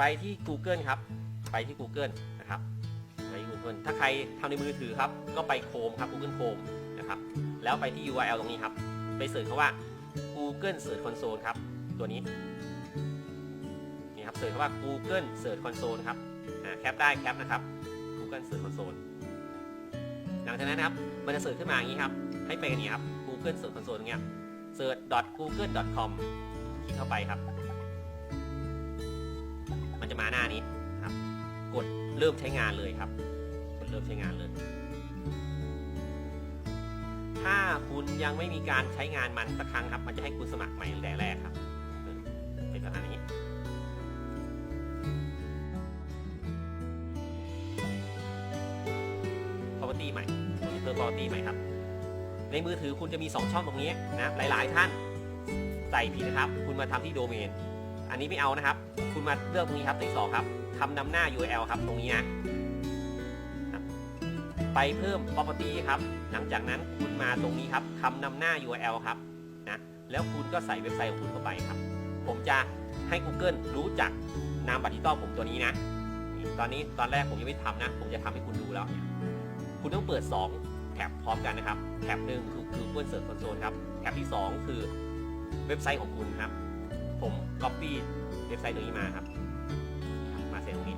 ไปที่ Google ครับ ไปที่ Google นะครับไปที่ Google ถ้าใครทำในมือถือครับ ก็ไป Chrome ครับ Google Chrome นะครับ แล้วไปที่ URL ตรงนี้ครับ ไปเสิร์ชคำว่า Google Search Console ครับ ตัวนี้ นี่ครับ เสิร์ชคำว่า Google Search Console ครับแคปได้แคปนะครับ Google Search Console หลังจากนั้นนะครับ มันจะเสิร์ชขึ้นมาอย่างนี้ครับ ให้ไปกันนี้ครับ Google Search Console ตรงเนี้ย search.google.com คลิกเข้าไปครับ มันจะมาหน้านี้ครับ กดเริ่มใช้งานเลยครับ กดเริ่มใช้งานเลย ถ้าคุณยังไม่มีการใช้งานมันสักครั้งครับ มันจะให้คุณสมัครใหม่แต่แรกครับ เป็นประมาณนี้ property ใหม่ตรงนี้เพิ่ม property ใหม่ครับ ในมือถือคุณจะมี 2 ช่องตรงนี้นะ หลาย ๆ ท่านใส่ผิดนะครับ คุณมาทำที่โดเมน อันนี้ไม่เอานะครับ คุณมาเลือกตรงนี้ครับตัวที่สองครับคำนำหน้า URL ครับตรงนี้นะไปเพิ่ม property ครับ หลังจากนั้นคุณมาตรงนี้ครับคำนำหน้า URL ครับนะแล้วคุณก็ใส่เว็บไซต์ของคุณเข้าไปครับ ผมจะให้ Google รู้จักนามบัตรดิจิตอลผมตัวนี้นะ ตอนนี้ตอนแรกผมยังไม่ทำนะ ผมจะทำให้คุณดูแล้ว คุณต้องเปิด 2 แท็บพร้อมกันนะครับ แท็บหนึ่งคือคือ Google Search Console ครับ แท็บที่ 2 คือเว็บไซต์ของคุณครับ ผม Copy เว็บไซต์ตัวนี้มาครับ มาเซ็นตรงนี้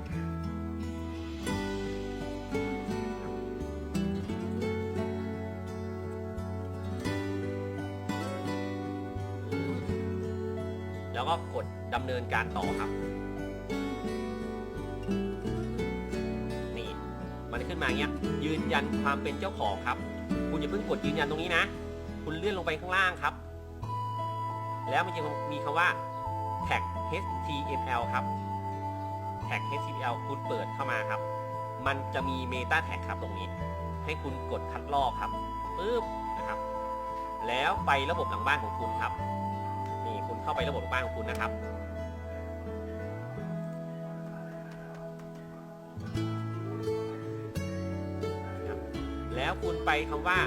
แล้วก็กดดำเนินการต่อครับ นี่ มันขึ้นมาเงี้ย ยืนยันความเป็นเจ้าของครับ คุณอย่าเพิ่งกดยืนยันตรงนี้นะ คุณเลื่อนลงไปข้างล่างครับ แล้วมันจะมีคำว่า tag html ครับ tag html คุณเปิดเข้ามาครับ มันจะมี meta tag ครับตรงนี้ ให้คุณกดคัดลอกครับปึ๊บนะครับ แล้วไประบบหลังบ้านของคุณครับ นี่คุณเข้าไประบบหลังบ้านของคุณนะครับแล้วคุณไปคำว่า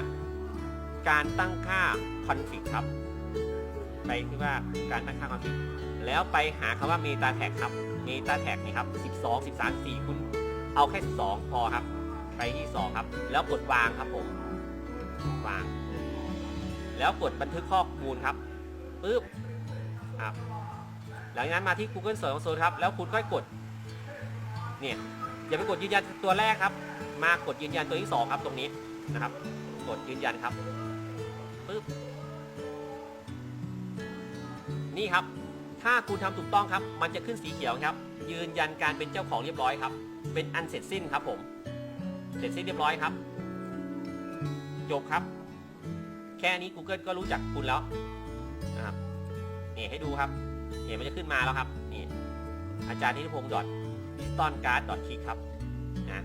การตั้งค่า config ครับ ไปที่ว่าการตั้งค่า config แล้วไปหาคำว่า meta tag ครับ meta tag นี่ครับ 12 13 4 คุณเอาแค่ 12 พอครับ ไปที่ 2 ครับ แล้วกดวางครับผมวาง แล้วกดบันทึกข้อมูลครับปึ๊บครับหลังจากนั้นมาที่ Google Search Console ครับ แล้วคุณค่อยกดเนี่ยอย่าไปกดยืนยันตัวแรกครับ มากดยืนยันตัวที่ 2 ครับตรงนี้นะครับ กดยืนยันครับปึ๊บนี่ครับ ถ้าคุณทำถูกต้องครับ มันจะขึ้นสีเขียวครับ ยืนยันการเป็นเจ้าของเรียบร้อยครับ เป็นอันเสร็จสิ้นครับผม เสร็จสิ้นเรียบร้อยครับ จบครับ แค่นี้ Google ก็รู้จักคุณแล้วนะครับนี่ให้ดูครับเห็นมันจะขึ้นมาแล้วครับ นี่ อาจารย์นิติพงศ์ d i g i t a l g u a r d c l i c k ครับนะ